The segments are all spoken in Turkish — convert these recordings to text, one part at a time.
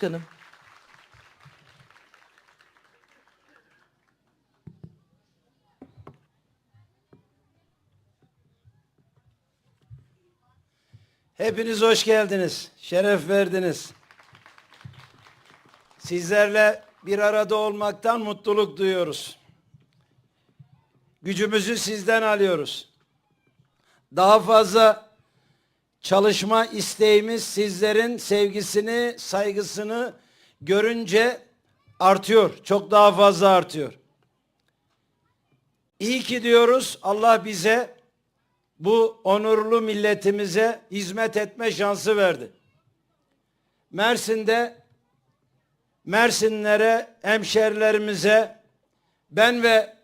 Başkanım. Hepiniz hoş geldiniz. Şeref verdiniz. Sizlerle bir arada olmaktan mutluluk duyuyoruz. Gücümüzü sizden alıyoruz. Daha fazla çalışma isteğimiz sizlerin sevgisini, saygısını görünce artıyor. Çok daha fazla artıyor. İyi ki diyoruz Allah bize bu onurlu milletimize hizmet etme şansı verdi. Mersin'de Mersinlere, hemşerilerimize ben ve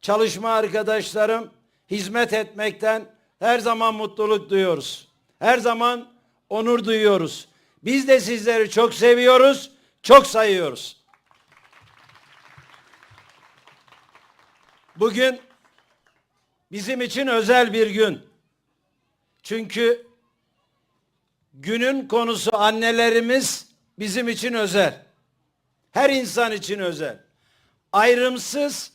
çalışma arkadaşlarım hizmet etmekten her zaman mutluluk duyuyoruz. Her zaman onur duyuyoruz. Biz de sizleri çok seviyoruz, çok sayıyoruz. Bugün bizim için özel bir gün. Çünkü günün konusu annelerimiz bizim için özel. Her insan için özel. Ayrımsız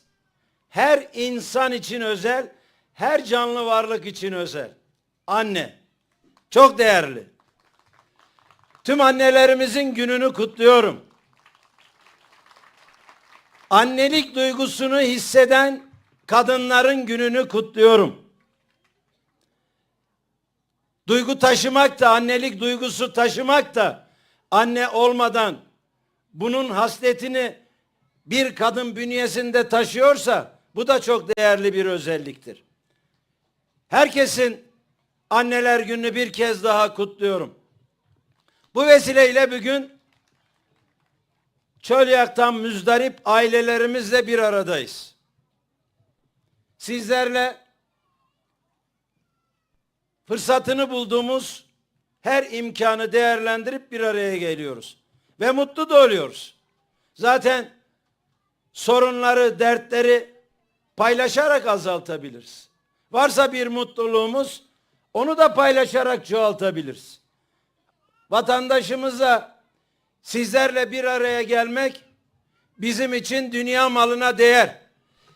her insan için özel, her canlı varlık için özel. Anne çok değerli. Tüm annelerimizin gününü kutluyorum. Annelik duygusunu hisseden kadınların gününü kutluyorum. Duygu taşımak da, annelik duygusu taşımak da anne olmadan bunun hasletini bir kadın bünyesinde taşıyorsa bu da çok değerli bir özelliktir. Herkesin anneler gününü bir kez daha kutluyorum. Bu vesileyle bugün Çölyak'tan müzdarip ailelerimizle bir aradayız. Sizlerle fırsatını bulduğumuz her imkanı değerlendirip bir araya geliyoruz. Ve mutlu da oluyoruz. Zaten sorunları, dertleri paylaşarak azaltabiliriz. Varsa bir mutluluğumuz onu da paylaşarak çoğaltabiliriz. Vatandaşımıza sizlerle bir araya gelmek bizim için dünya malına değer.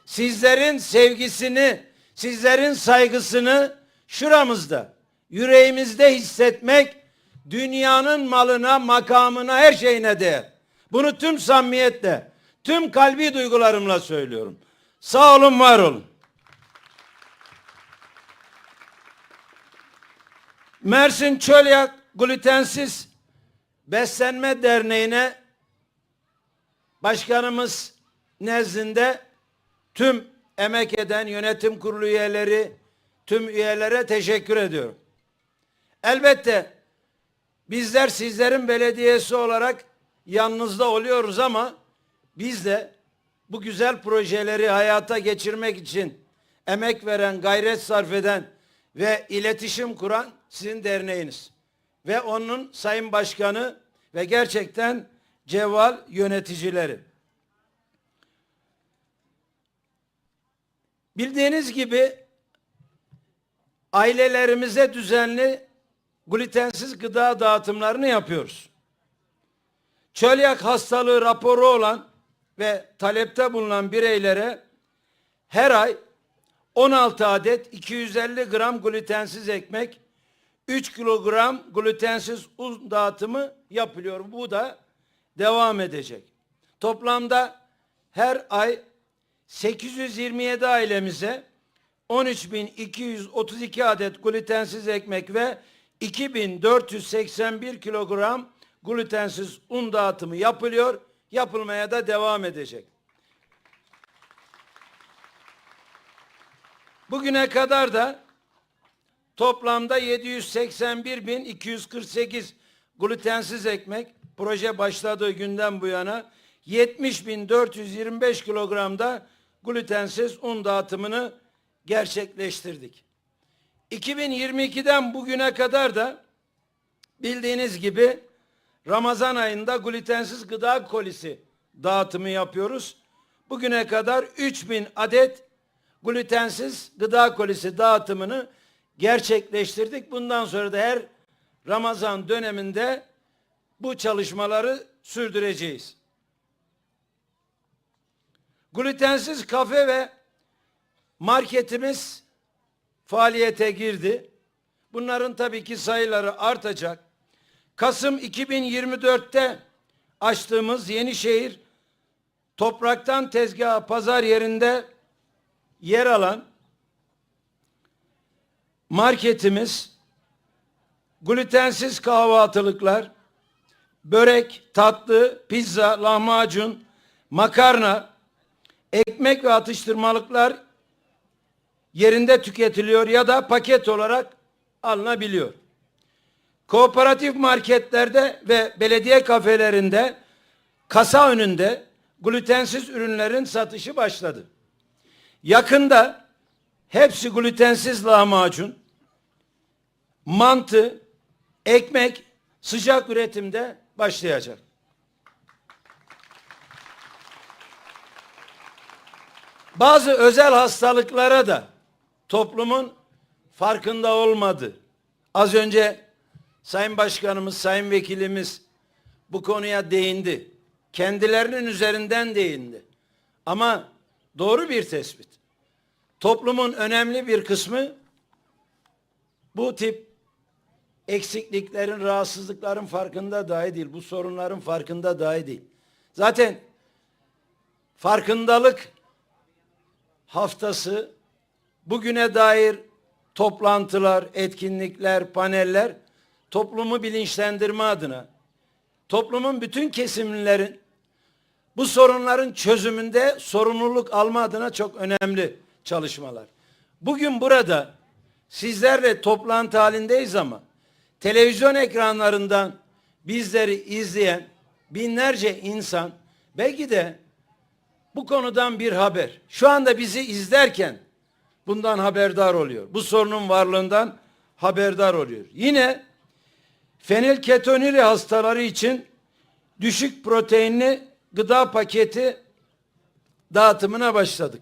Sizlerin sevgisini, sizlerin saygısını şuramızda, yüreğimizde hissetmek dünyanın malına, makamına, her şeyine değer. Bunu tüm samimiyetle, tüm kalbi duygularımla söylüyorum. Sağ olun, var olun. Mersin Çölyak Glutensiz Beslenme Derneği'ne başkanımız nezdinde tüm emek eden yönetim kurulu üyeleri, tüm üyelere teşekkür ediyorum. Elbette bizler sizlerin belediyesi olarak yanınızda oluyoruz ama biz de bu güzel projeleri hayata geçirmek için emek veren, gayret sarf eden ve iletişim kuran sizin derneğiniz. Ve onun sayın başkanı ve gerçekten cevval yöneticileri. Bildiğiniz gibi ailelerimize düzenli glutensiz gıda dağıtımlarını yapıyoruz. Çölyak hastalığı raporu olan ve talepte bulunan bireylere her ay 16 adet 250 gram glutensiz ekmek, 3 kilogram glutensiz un dağıtımı yapılıyor. Bu da devam edecek. Toplamda her ay 827 ailemize 13.232 adet glutensiz ekmek ve 2481 kilogram glutensiz un dağıtımı yapılıyor. Yapılmaya da devam edecek. Bugüne kadar da toplamda 781.248 glutensiz ekmek proje başladığı günden bu yana 70.425 kilogramda glutensiz un dağıtımını gerçekleştirdik. 2022'den bugüne kadar da bildiğiniz gibi Ramazan ayında glutensiz gıda kolisi dağıtımı yapıyoruz. Bugüne kadar 3000 adet glutensiz gıda kolisi dağıtımını gerçekleştirdik. Bundan sonra da her Ramazan döneminde bu çalışmaları sürdüreceğiz. Glutensiz kafe ve marketimiz faaliyete girdi. Bunların tabii ki sayıları artacak. Kasım 2024'te açtığımız Yenişehir topraktan tezgaha pazar yerinde yer alan marketimiz glutensiz kahvaltılıklar, börek, tatlı, pizza, lahmacun, makarna, ekmek ve atıştırmalıklar yerinde tüketiliyor ya da paket olarak alınabiliyor. Kooperatif marketlerde ve belediye kafelerinde kasa önünde glutensiz ürünlerin satışı başladı. Yakında hepsi glutensiz lahmacun, mantı, ekmek sıcak üretimde başlayacak. Bazı özel hastalıklara da toplumun farkında olmadı. Az önce Sayın Başkanımız, Sayın Vekilimiz bu konuya değindi. Kendilerinin üzerinden değindi. Ama doğru bir tespit. Toplumun önemli bir kısmı bu tip eksikliklerin, rahatsızlıkların farkında dahi değil. Bu sorunların farkında dahi değil. Zaten farkındalık haftası bugüne dair toplantılar, etkinlikler, paneller toplumu bilinçlendirme adına toplumun bütün kesimlerin bu sorunların çözümünde sorumluluk alma adına çok önemli çalışmalar. Bugün burada sizlerle toplantı halindeyiz ama televizyon ekranlarından bizleri izleyen binlerce insan belki de bu konudan bir haber. Şu anda bizi izlerken bundan haberdar oluyor. Bu sorunun varlığından haberdar oluyor. Yine fenilketonuri hastaları için düşük proteinli gıda paketi dağıtımına başladık.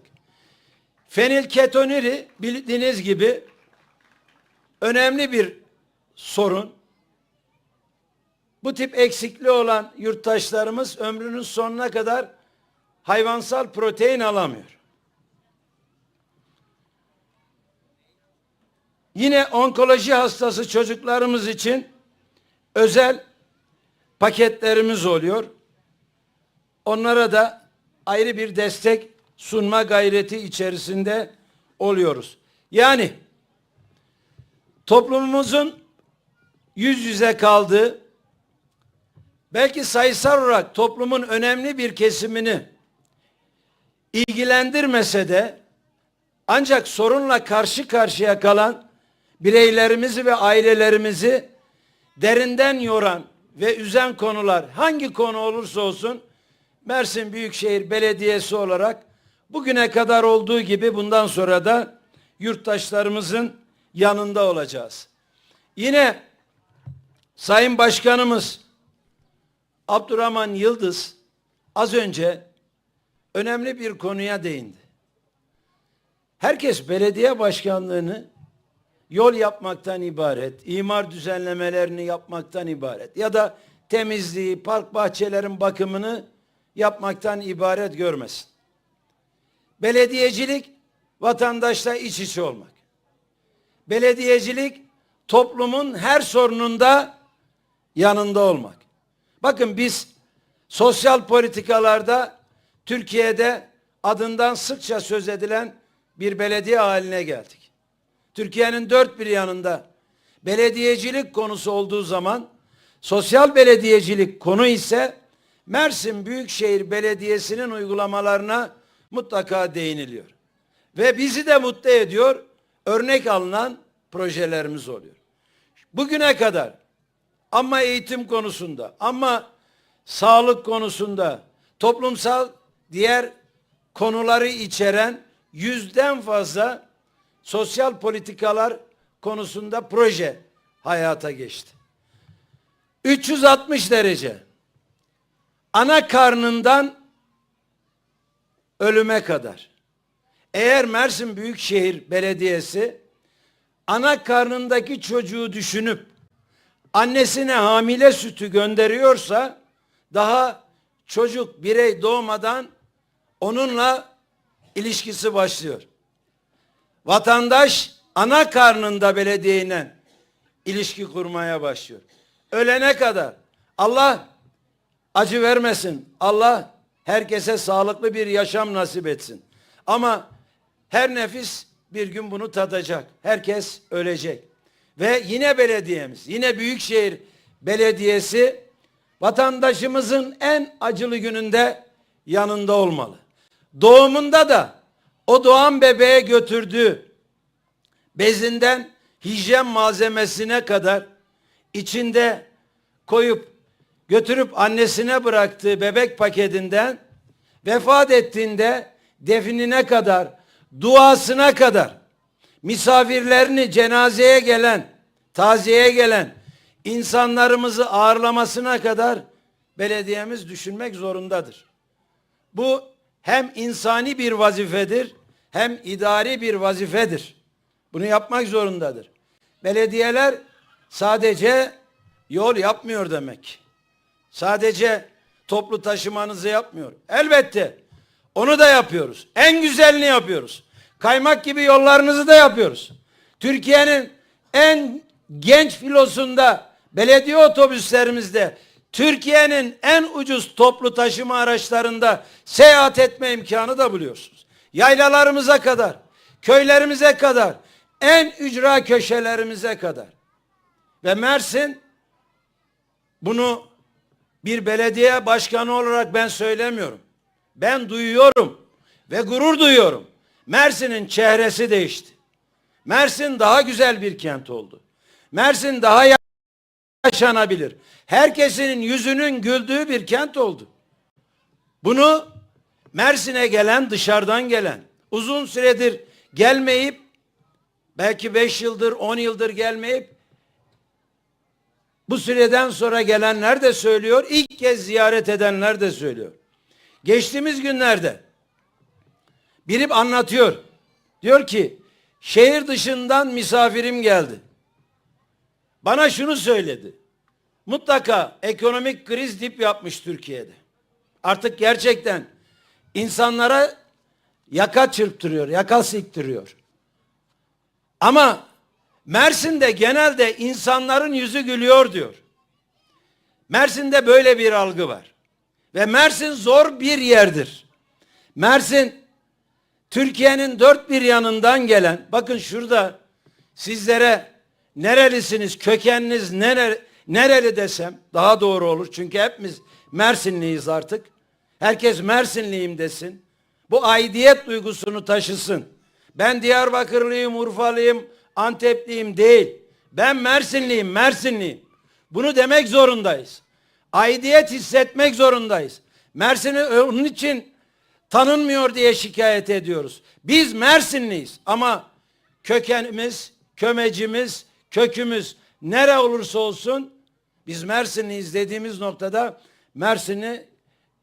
Fenilketonuri bildiğiniz gibi önemli bir sorun. Bu tip eksikliği olan yurttaşlarımız ömrünün sonuna kadar hayvansal protein alamıyor. Yine onkoloji hastası çocuklarımız için özel paketlerimiz oluyor. Onlara da ayrı bir destek sunma gayreti içerisinde oluyoruz. Yani toplumumuzun yüz yüze kaldığı belki sayısal olarak toplumun önemli bir kesimini ilgilendirmese de ancak sorunla karşı karşıya kalan bireylerimizi ve ailelerimizi derinden yoran ve üzen konular hangi konu olursa olsun Mersin Büyükşehir Belediyesi olarak bugüne kadar olduğu gibi bundan sonra da yurttaşlarımızın yanında olacağız. Yine Sayın Başkanımız Abdurrahman Yıldız az önce önemli bir konuya değindi. Herkes belediye başkanlığını yol yapmaktan ibaret, imar düzenlemelerini yapmaktan ibaret ya da temizliği, park bahçelerin bakımını yapmaktan ibaret görmesin. Belediyecilik vatandaşla iç içe olmak. Belediyecilik toplumun her sorununda yanında olmak. Bakın biz sosyal politikalarda Türkiye'de adından sıkça söz edilen bir belediye haline geldik. Türkiye'nin dört bir yanında belediyecilik konusu olduğu zaman sosyal belediyecilik konu ise Mersin Büyükşehir Belediyesi'nin uygulamalarına mutlaka değiniliyor. Ve bizi de mutlu ediyor. Örnek alınan projelerimiz oluyor. Bugüne kadar ama eğitim konusunda, ama sağlık konusunda, toplumsal diğer konuları içeren yüzden fazla sosyal politikalar konusunda proje hayata geçti. 360 derece ana karnından ölüme kadar. Eğer Mersin Büyükşehir Belediyesi ana karnındaki çocuğu düşünüp annesine hamile sütü gönderiyorsa daha çocuk birey doğmadan onunla ilişkisi başlıyor. Vatandaş ana karnında belediyeyle ilişki kurmaya başlıyor. Ölene kadar Allah acı vermesin. Allah herkese sağlıklı bir yaşam nasip etsin. Ama her nefis bir gün bunu tadacak. Herkes ölecek. Ve yine belediyemiz, yine Büyükşehir Belediyesi vatandaşımızın en acılı gününde yanında olmalı. Doğumunda da o doğan bebeğe götürdüğü bezinden hijyen malzemesine kadar içinde koyup götürüp annesine bıraktığı bebek paketinden vefat ettiğinde definine kadar duasına kadar misafirlerini cenazeye gelen taziyeye gelen insanlarımızı ağırlamasına kadar belediyemiz düşünmek zorundadır. Bu hem insani bir vazifedir hem idari bir vazifedir. Bunu yapmak zorundadır. Belediyeler sadece yol yapmıyor demek. Sadece toplu taşımanızı yapmıyor. Elbette onu da yapıyoruz. En güzelini yapıyoruz. Kaymak gibi yollarınızı da yapıyoruz. Türkiye'nin en genç filosunda belediye otobüslerimizde Türkiye'nin en ucuz toplu taşıma araçlarında seyahat etme imkanı da buluyorsunuz. Yaylalarımıza kadar, köylerimize kadar, en ücra köşelerimize kadar. Ve Mersin bunu bir belediye başkanı olarak ben söylemiyorum. Ben duyuyorum ve gurur duyuyorum. Mersin'in çehresi değişti. Mersin daha güzel bir kent oldu. Mersin daha yaşanabilir. Herkesin yüzünün güldüğü bir kent oldu. Bunu Mersin'e gelen, dışarıdan gelen, uzun süredir gelmeyip, belki beş yıldır, on yıldır gelmeyip, bu süreden sonra gelenler de söylüyor, ilk kez ziyaret edenler de söylüyor. Geçtiğimiz günlerde biri anlatıyor. Diyor ki, şehir dışından misafirim geldi. Bana şunu söyledi. Mutlaka ekonomik kriz dip yapmış Türkiye'de. Artık gerçekten insanlara yaka çırptırıyor, yaka siktiriyor. Ama Mersin'de genelde insanların yüzü gülüyor diyor. Mersin'de böyle bir algı var. Ve Mersin zor bir yerdir. Mersin Türkiye'nin dört bir yanından gelen, bakın şurada sizlere nerelisiniz, kökeniniz nere, nereli desem daha doğru olur. Çünkü hepimiz Mersinliyiz artık. Herkes Mersinliyim desin. Bu aidiyet duygusunu taşısın. Ben Diyarbakırlıyım, Urfalıyım, Antepliyim değil. Ben Mersinliyim, Mersinliyim. Bunu demek zorundayız. Aidiyet hissetmek zorundayız. Mersin'i onun için tanınmıyor diye şikayet ediyoruz. Biz Mersinliyiz ama kökenimiz, kömecimiz, kökümüz nere olursa olsun biz Mersinliyiz dediğimiz noktada Mersin'i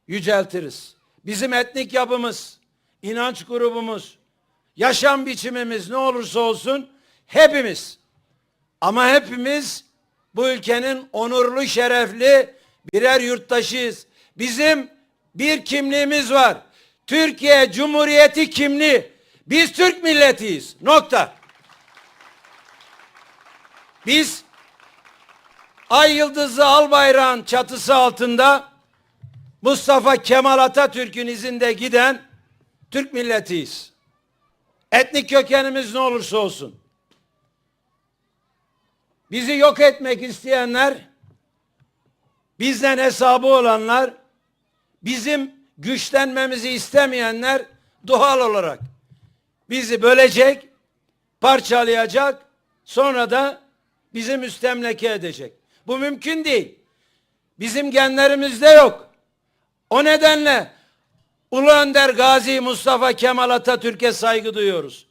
yüceltiriz. Bizim etnik yapımız, inanç grubumuz, yaşam biçimimiz ne olursa olsun hepimiz ama hepimiz bu ülkenin onurlu, şerefli birer yurttaşıyız. Bizim bir kimliğimiz var. Türkiye Cumhuriyeti kimliği. Biz Türk milletiyiz. Nokta. Biz Ay Yıldızlı Al Bayrağın çatısı altında Mustafa Kemal Atatürk'ün izinde giden Türk milletiyiz. Etnik kökenimiz ne olursa olsun. Bizi yok etmek isteyenler, bizden hesabı olanlar, bizim güçlenmemizi istemeyenler doğal olarak bizi bölecek, parçalayacak, sonra da bizi müstemleke edecek. Bu mümkün değil. Bizim genlerimizde yok. O nedenle Ulu Önder Gazi Mustafa Kemal Atatürk'e saygı duyuyoruz.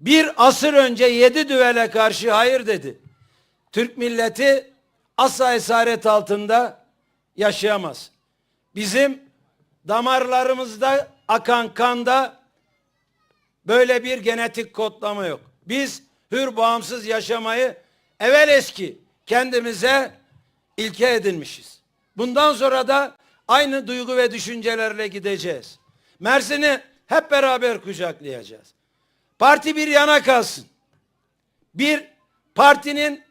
Bir asır önce yedi düvele karşı hayır dedi. Türk milleti asla esaret altında yaşayamaz. Bizim damarlarımızda akan kanda böyle bir genetik kodlama yok. Biz hür bağımsız yaşamayı evvel eski kendimize ilke edinmişiz. Bundan sonra da aynı duygu ve düşüncelerle gideceğiz. Mersin'i hep beraber kucaklayacağız. Parti bir yana kalsın. Bir partinin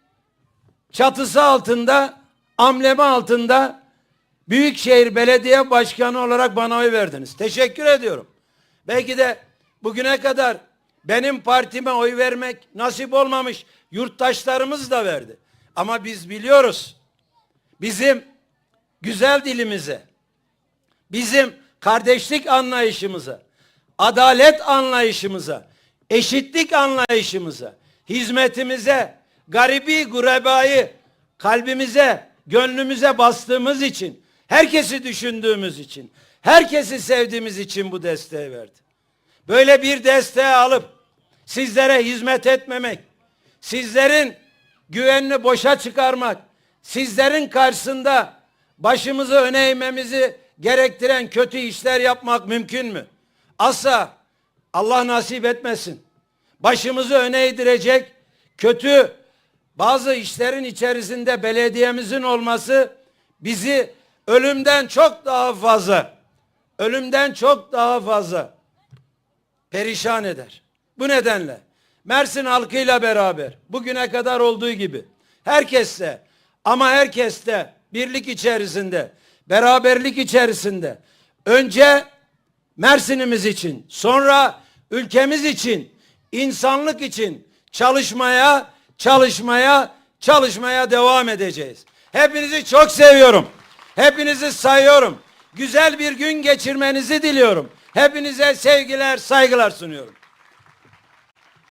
çatısı altında, amblemi altında Büyükşehir Belediye Başkanı olarak bana oy verdiniz. Teşekkür ediyorum. Belki de bugüne kadar benim partime oy vermek nasip olmamış yurttaşlarımız da verdi. Ama biz biliyoruz. Bizim güzel dilimize, bizim kardeşlik anlayışımıza, adalet anlayışımıza, eşitlik anlayışımıza, hizmetimize, garibi gurebayı kalbimize, gönlümüze bastığımız için, herkesi düşündüğümüz için, herkesi sevdiğimiz için bu desteği verdi. Böyle bir desteği alıp sizlere hizmet etmemek, sizlerin güvenini boşa çıkarmak, sizlerin karşısında başımızı öne eğmemizi gerektiren kötü işler yapmak mümkün mü? Asla Allah nasip etmesin. Başımızı öne eğdirecek kötü bazı işlerin içerisinde belediyemizin olması bizi ölümden çok daha fazla ölümden çok daha fazla perişan eder. Bu nedenle Mersin halkıyla beraber bugüne kadar olduğu gibi herkesle ama herkeste birlik içerisinde, beraberlik içerisinde önce Mersin'imiz için, sonra ülkemiz için, insanlık için çalışmaya, çalışmaya, çalışmaya devam edeceğiz. Hepinizi çok seviyorum. Hepinizi sayıyorum. Güzel bir gün geçirmenizi diliyorum. Hepinize sevgiler, saygılar sunuyorum.